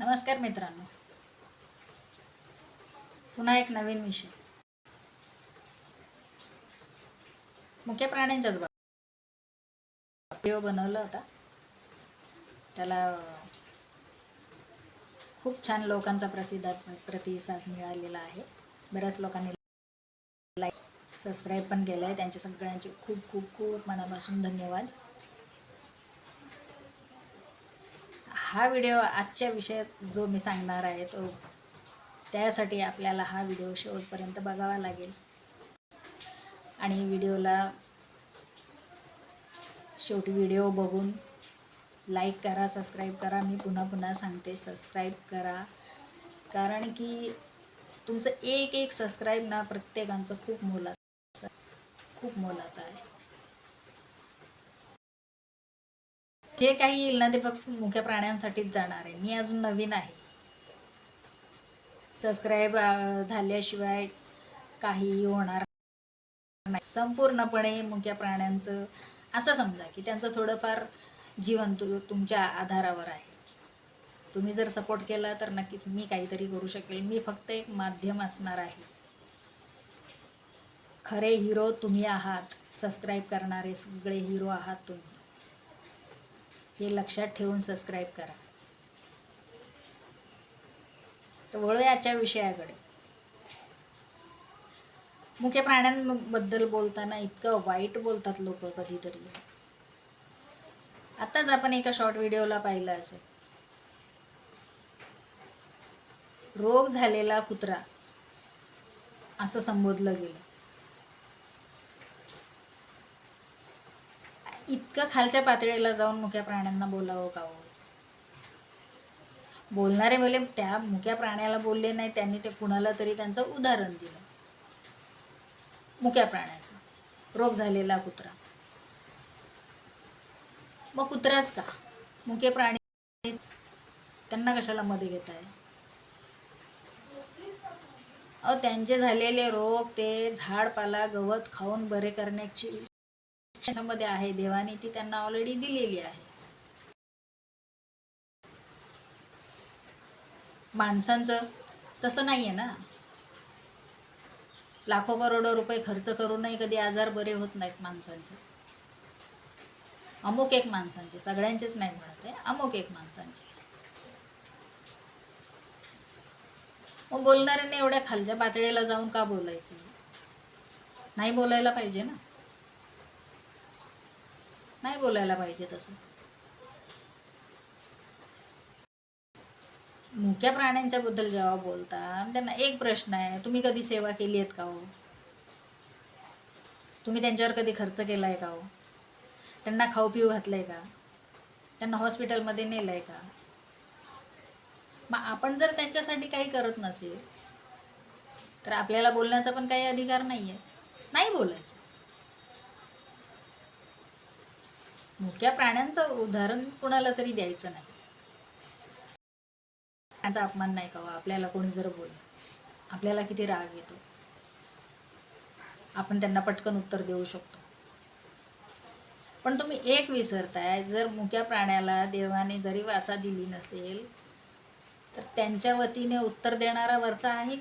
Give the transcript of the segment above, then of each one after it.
नमस्कार मित्रांनो. पुन्हा एक नवीन विषय. मुख्य प्राण्यांच्याच व्हिडिओ बनवला होता. त्याला खूप छान लोकांचा प्रसिद्ध प्रतिसाद मिळालेला आहे. बऱ्याच लोकांनी लाईक सबस्क्राईब पण केलं आहे त्यांच्या सगळ्यांचे खूप खूप खूप मनापासून धन्यवाद. हा व्हिडिओ आजच्या विषयात जो मी सांगणार आहे तो त्यासाठी आपल्याला हा व्हिडिओ शेवटपर्यंत बघावा लागेल. आणि व्हिडिओला शेवटी व्हिडिओ बघून लाईक करा सबस्क्राईब करा. मी पुन्हा पुन्हा सांगते सबस्क्राईब करा. कारण की तुमचं एक एक सबस्क्राईब ना प्रत्येकांचं खूप मोलाचं खूप मोलाचं आहे. जे काही येईल ना ते फक्त मुख्य प्राण्यांसाठीच जाणार आहे. मी अजून नवीन आहे. सबस्क्राईब झाल्याशिवाय काहीही होणार नाही. संपूर्णपणे मुख्य प्राण्यांचं असं समजा की त्यांचं थोडंफार जीवन तु तुमच्या आधारावर आहे. तुम्ही जर सपोर्ट केला तर नक्कीच मी काहीतरी करू शकेल. मी फक्त एक माध्यम असणार आहे. खरे हिरो तुम्ही आहात. सबस्क्राईब करणारे सगळे हिरो आहात तुम्ही. हे लक्षात ठेवून सबस्क्राईब करा. तर वळूयाच्या विषयाकडे. मुख्य प्राण्यांबद्दल बोलताना इतकं वाईट बोलतात लोक कधीतरी. आत्ताच आपण एका शॉर्ट व्हिडिओला पाहिलं असेल. रोग झालेला कुत्रा असं संबोधलं गेलं. इतकं खालच्या पातळीला जाऊन मुक्या प्राण्यांना बोलावं का हो? बोलणारे मुले त्या मुक्या प्राण्याला बोलले नाही त्यांनी ते कुणाला तरी त्यांचं उदाहरण दिलं. मुक्या प्राण्याचं. रोग झालेला कुत्रा. मग कुत्राच का? मुके प्राणी त्यांना कशाला मध्ये घेत आहे अहो त्यांचे झालेले रोग ते झाडपाला गवत खाऊन बरे करण्याची मध्ये आहे देवाने ती त्यांना ऑलरेडी दिलेली आहे. माणसांचं तसं नाही आहे ना. लाखो करोडो रुपये खर्च करूनही कधी आजार बरे होत नाहीत माणसांचे. अमुक एक माणसांचे सगळ्यांचेच नाही म्हणत आहे अमुक एक माणसांचे. मग बोलणाऱ्यांनी एवढ्या खालच्या पातळीला जाऊन का बोलायचं? नाही बोलायला पाहिजे ना. नाही बोलायला पाहिजे तसं. मुक्या प्राण्यांच्या बद्दल जेव्हा बोलता त्यांना एक प्रश्न आहे तुम्ही कधी सेवा केली आहेत का हो? तुम्ही त्यांच्यावर कधी खर्च केला आहे का हो? त्यांना खाऊ पिऊ घातलंय का? त्यांना हॉस्पिटलमध्ये नेलं आहे का? मग आपण जर त्यांच्यासाठी काही करत नसेल तर आपल्याला बोलण्याचा पण काही अधिकार नाही आहे नाही बोलायचं. मुक्या प्राण्यांचं उदाहरण कुणाला तरी द्यायचं नाही. त्यांचा अपमान नाही का आपल्याला कोणी जर बोल आपल्याला किती राग येतो. आपण त्यांना पटकन उत्तर देऊ शकतो. पण तुम्ही एक विसरताय जर मुक्या प्राण्याला देवाने जरी वाचा दिली नसेल तर त्यांच्या वतीने उत्तर देणारा वरचा आहे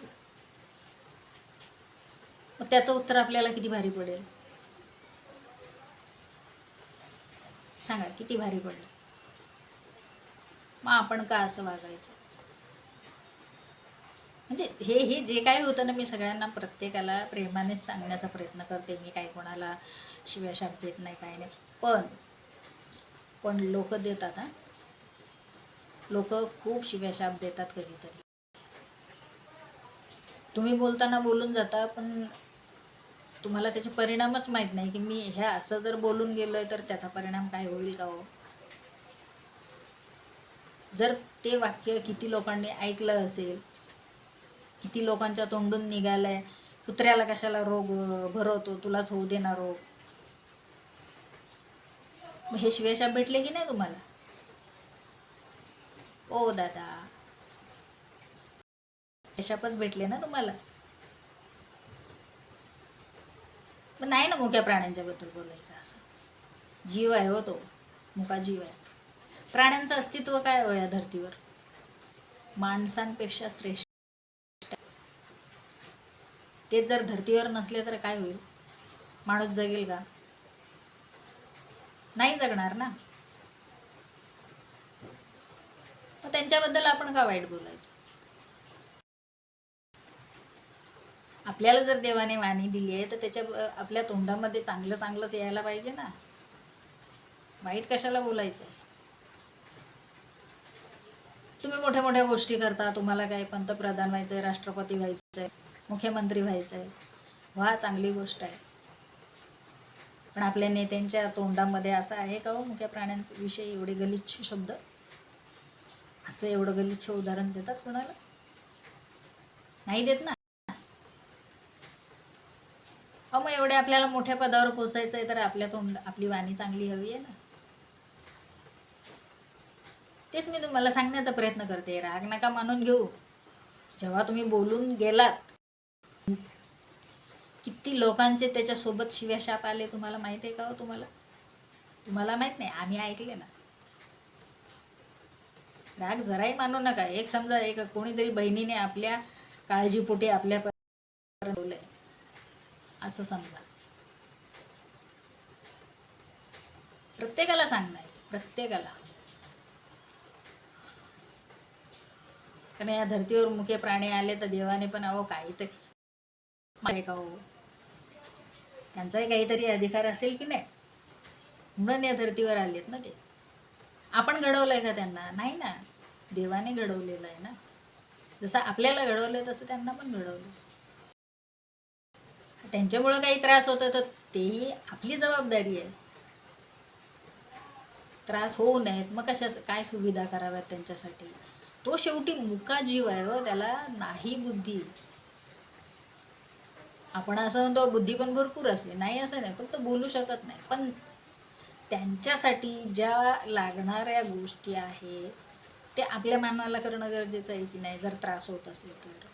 मग त्याचं उत्तर आपल्याला किती भारी पडेल? सांगा किती भारी पडलं. मग आपण का असं वागायचं? म्हणजे हे हे जे काय होतं ना मी सगळ्यांना प्रत्येकाला प्रेमानेच सांगण्याचा प्रयत्न करते. मी काही कोणाला शिव्याशाप देत नाही काय नाही. पण पण लोक देतात हां. लोक खूप शिव्याशाप देतात कधीतरी. तुम्ही बोलताना बोलून जाता पण तुम्हाला त्याचे परिणामच माहीत नाही की मी ह्या असं जर बोलून गेलोय तर त्याचा परिणाम काय होईल का हो? जर ते वाक्य किती लोकांनी ऐकलं असेल किती लोकांच्या तोंडून निघालंय कुत्र्याला कशाला रोग भरवतो तुलाच होऊ देणार रोग? हे शिवेशाप भेटले की नाही तुम्हाला? ओ दादा. यशापच भेटले ना तुम्हाला? पण नाही ना मुक्या प्राण्यांच्या बद्दल बोलायचं असं. जीव आहे हो तो. मुका जीव आहे. प्राण्यांचं अस्तित्व काय हो या धर्तीवर? माणसांपेक्षा श्रेष्ठ. ते जर धर्तीवर नसले तर काय होईल? माणूस जगेल का? नाही जगणार ना. मग त्यांच्याबद्दल आपण का वाईट बोलायचं? आपल्याला जर देवाने वाणी दिली आहे तर त्याच्या आपल्या तोंडामध्ये चांगलं चांगलंच यायला पाहिजे ना. वाईट कशाला बोलायचं? तुम्ही मोठ्या मोठ्या गोष्टी करता तुम्हाला काय पंतप्रधान व्हायचं आहे राष्ट्रपती व्हायचं आहे मुख्यमंत्री व्हायचं आहे वा चांगली गोष्ट आहे. पण आपल्या नेत्यांच्या तोंडामध्ये असं आहे का हो मुख्या प्राण्यांविषयी एवढे गलिच्छ शब्द? असं एवढं गलिच्छ उदाहरण देतात कोणाला? नाही देत ना. अहो मग एवढे आपल्याला मोठ्या पदावर पोचायचं आहे तर आपल्या तोंड आपली वाणी चांगली हवी आहे ना? तेच मी तुम्हाला सांगण्याचा प्रयत्न करते राग नका मानून घेऊ. जेव्हा तुम्ही बोलून गेलात किती लोकांचे त्याच्यासोबत शिव्याशाप आले तुम्हाला माहिती आहे का हो तुम्हाला? तुम्हाला माहीत नाही आम्ही ऐकले ना. राग जराही मानू नका. एक समजा एक कोणीतरी बहिणीने आपल्या काळजीपोटी आपल्या असं समजा. प्रत्येकाला सांगणार प्रत्येकाला. कारण या धर्तीवर मुके प्राणी आले तर देवाने पण अहो काहीतरी मागे का हो त्यांचाही काहीतरी अधिकार असेल की नाही? म्हणून या धर्तीवर आलेत ना ते. आपण घडवलंय का त्यांना? नाही ना. देवाने घडवलेलं आहे ना. जसं आपल्याला घडवलंय तसं त्यांना पण घडवलं त्यांच्यामुळं काही त्रास होतो तर तेही आपली जबाबदारी आहे. त्रास होऊ नयेत. मग कशा काय सुविधा कराव्यात त्यांच्यासाठी? तो शेवटी मुका जीव आहे व त्याला नाही बुद्धी. आपण असं म्हणतो बुद्धी पण भरपूर असते नाही असं नाही फक्त बोलू शकत नाही. पण त्यांच्यासाठी ज्या लागणाऱ्या गोष्टी आहेत ते आपल्या मानवाला करणं गरजेचं आहे की नाही? जर त्रास होत असेल तर.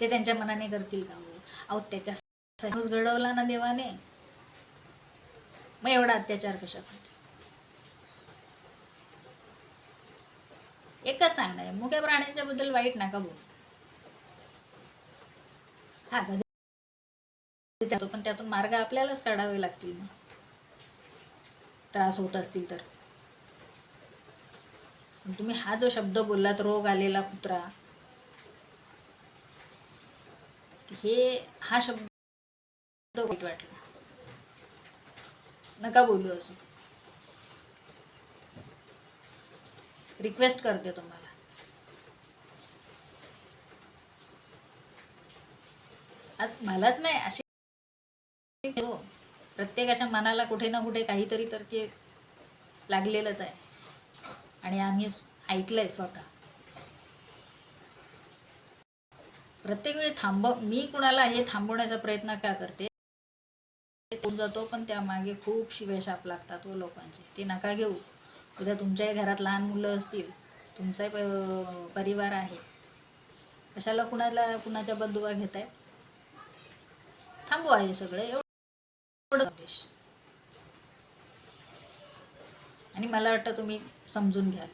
ते त्यांच्या मनाने करतील का हो? अहो त्याच्या माणूस घडवला ना देवाने. मग एवढा अत्याचार कशासाठी? एकच सांगणार आहे मुख्या प्राण्यांच्या बद्दल वाईट नका बोल. हा कधी त्यातून- पण त्यातून मार्ग आपल्यालाच काढावे लागतील मग त्रास होत असतील तर. तुम्ही हा जो शब्द बोललात रोग आलेला कुत्रा हे हा शब्द वाईट वाटला. नका बोलू असं. रिक्वेस्ट करते तुम्हाला. आज मलाच नाही अशी हो प्रत्येकाच्या मनाला कुठे ना कुठे काहीतरी तर ते लागलेलंच आहे. आणि आम्ही ऐकलंय स्वतः. प्रत्येक वेळी थांबव मी कुणाला हे थांबवण्याचा प्रयत्न का करते? जातो पण त्यामागे खूप शिवेशाप लागतात व लोकांचे. ते नका घेऊ. उद्या तुमच्याही घरात लहान मुलं असतील तुमचाही प- परिवार आहे. कशाला कुणाला कुणाच्या बदुवा घेताय? थांबवा हे सगळं. एवढं आणि मला वाटतं तुम्ही समजून घ्याल.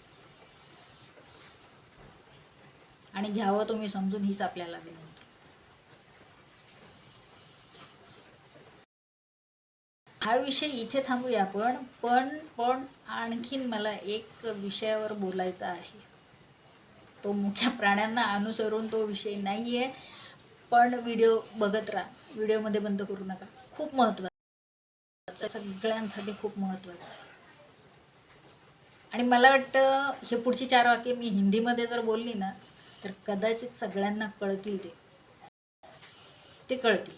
आणि घ्यावं तुम्ही समजून हीच आपल्याला विनंती. हा विषय इथे थांबूया आपण पण पण आणखीन मला एक विषयावर बोलायचा आहे. तो मोठ्या प्राण्यांना अनुसरून तो विषय नाही आहे पण व्हिडिओ बघत राहा. व्हिडिओमध्ये बंद करू नका. खूप महत्त्वाचं सगळ्यांसाठी खूप महत्त्वाचं. आहे आणि मला वाटतं हे पुढची चार वाक्य मी हिंदीमध्ये जर बोलली ना तर कदाचित सगळ्यांना कळतील ते. ते कळतील.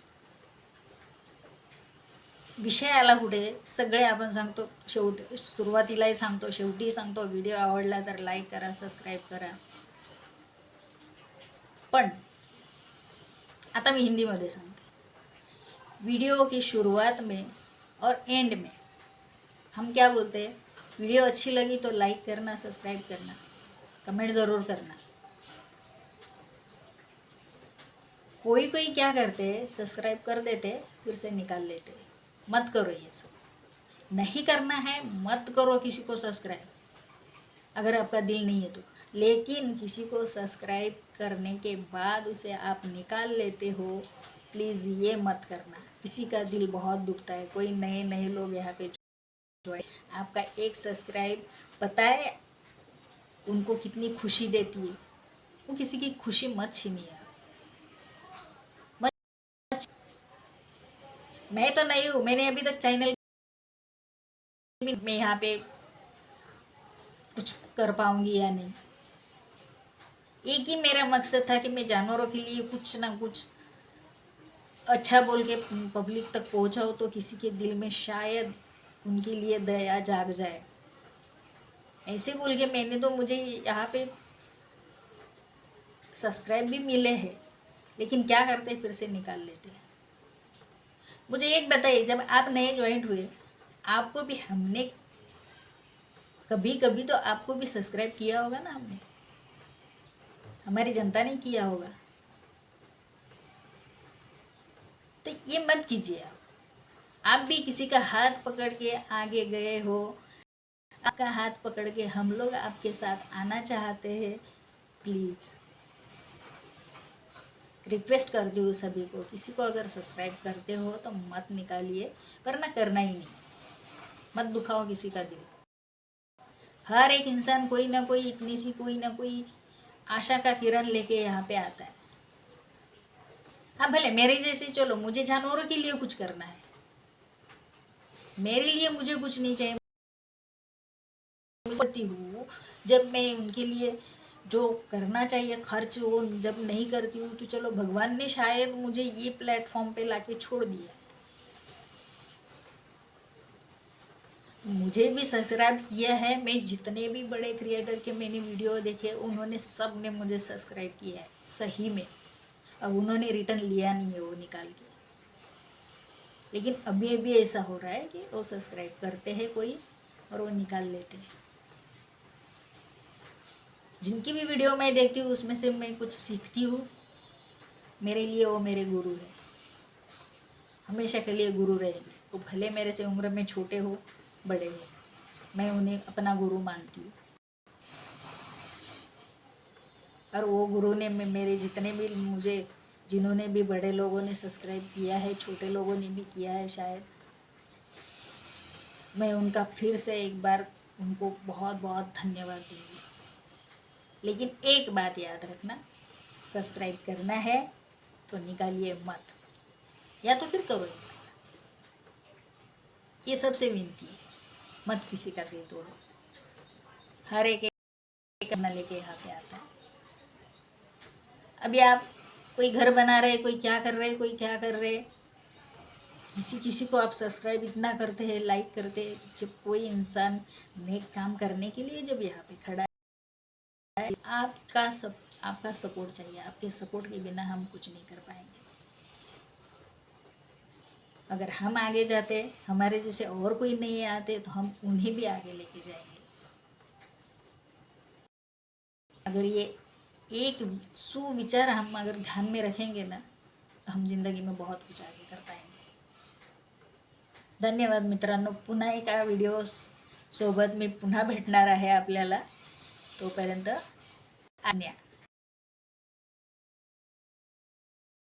विषय आला कुठे? सगळे आपण सांगतो शेवटी सुरुवातीलाही सांगतो शेवटी सांगतो व्हिडिओ आवडला तर लाईक करा सबस्क्राईब करा. पण आता मी हिंदीमध्ये सांगते. वीडियो की शुरुआत में और एंड में. हम क्या बोलते हैं? वीडियो अच्छी लगी तो लाइक करना सब्सक्राइब करना. कमेंट ज़रूर करना. कोई कोई क्या करते सब्सक्राइब कर देते, फिर से निकाल लेते। मत करो ये सब। नहीं करना है, मत करो किसी को सब्सक्राइब अगर आपका दिल नहीं है तो। लेकिन किसी को सब्सक्राइब करने के बाद उसे आप निकाल लेते हो प्लीज़ ये मत करना। किसी का दिल बहुत दुखता है, कोई नए नए लोग यहाँ पे जो है आपका एक सब्सक्राइब पता है, उनको कितनी खुशी देती है। वो किसी की खुशी मत छीनिए मैं तो नहीं हूँ, मैंने अभी तक चैनल में यहाँ पे कुछ कर पाऊँगी या नहीं। एक ही मेरा मकसद था कि मैं जानवरों के लिए कुछ ना कुछ अच्छा बोल के पब्लिक तक पहुंचाओ तो किसी के दिल में शायद उनके लिए दया जाग जाए। ऐसे बोल के मैंने तो मुझे यहाँ पे सब्सक्राइब भी मिले हैं, लेकिन क्या करते फिर से निकाल लेते हैं। मुझे एक बताइए, जब आप नए ज्वाइंट हुए, आपको भी हमने कभी कभी तो आपको भी सब्सक्राइब किया होगा ना हमने हमारी जनता ने किया होगा। तो ये मत कीजिए आप। आप भी किसी का हाथ पकड़ के आगे गए हो, आपका हाथ पकड़ के हम लोग आपके साथ आना चाहते हैं प्लीज़ रिक्वेस्ट करती हूँ सभी को। किसी को अगर सब्सक्राइब करते हो तो मत निकालिए, वरना करना ही नहीं। मत दुखाओ किसी का दिल। हर एक इंसान कोई ना कोई, इतनी सी कोई ना कोई आशा का किरण लेके यहाँ पे आता है। हाँ भले, मेरे जैसे चलो, मुझे जानवरों के लिए कुछ करना है। मेरे लिए मुझे कुछ नहीं चाहिए। हूँ, जब मैं उनके लिए जो करना चाहिए, खर्च वो जब नहीं करती हूँ तो चलो भगवान ने शायद मुझे ये प्लेटफॉर्म पे लाके छोड़ दिया। मुझे भी सब्सक्राइब किया है, मैं जितने भी बड़े क्रिएटर के मैंने वीडियो देखे, उन्होंने सबने मुझे सब्सक्राइब किया है, सही में। अब उन्होंने रिटर्न लिया नहीं है वो निकाल के। लेकिन अभी अभी ऐसा हो रहा है कि वो सब्सक्राइब करते हैं कोई और वो निकाल लेते हैं। जिनकी भी वीडियो मैं देखती हूँ, उसमें से मैं कुछ सीखती हूँ। मेरे लिए वो मेरे गुरु है। हमेशा के लिए गुरु रहेंगे। वो भले मेरे से उम्र में छोटे हो, बड़े हो, मैं उन्हें अपना गुरु मानती हूँ। और वो गुरु ने मेरे जितने भी मुझे, जिन्होंने भी बड़े लोगों ने सब्सक्राइब किया है, छोटे लोगों ने भी किया है शायद, मैं उनका फिर से एक बार उनको बहुत बहुत धन्यवाद दूँगी। लेकिन एक बात याद रखना सब्सक्राइब करना है तो निकालिए मत, या तो फिर करो ये सबसे विनती है, मत किसी का दिल तोड़ो। हर एक करना लेके यहाँ पे आता है। अभी आप कोई घर बना रहे, कोई क्या कर रहे, कोई क्या कर रहे, किसी किसी को आप सब्सक्राइब इतना करते हैं लाइक करते हैं, जब कोई इंसान नेक काम करने के लिए जब यहाँ पे खड़ा आपका सब आपका सपोर्ट चाहिए, आपके सपोर्ट के बिना हम कुछ नहीं कर पाएँगे। अगर हम आगे जाते, हमारे जैसे और कोई नहीं आते तो हम उन्हें भी आगे लेके जाएँगे। अगर ये एक सुविचार हम अगर ध्यान में रखेंगे ना तो हम ज़िंदगी में बहुत कुछ आगे कर पाएँगे। धन्यवाद मित्रांनो, पुन्हा एका व्हिडिओ सोबत मी पुन्हा भेटणार आहे आपल्याला, तोपर्यंत आज्ञा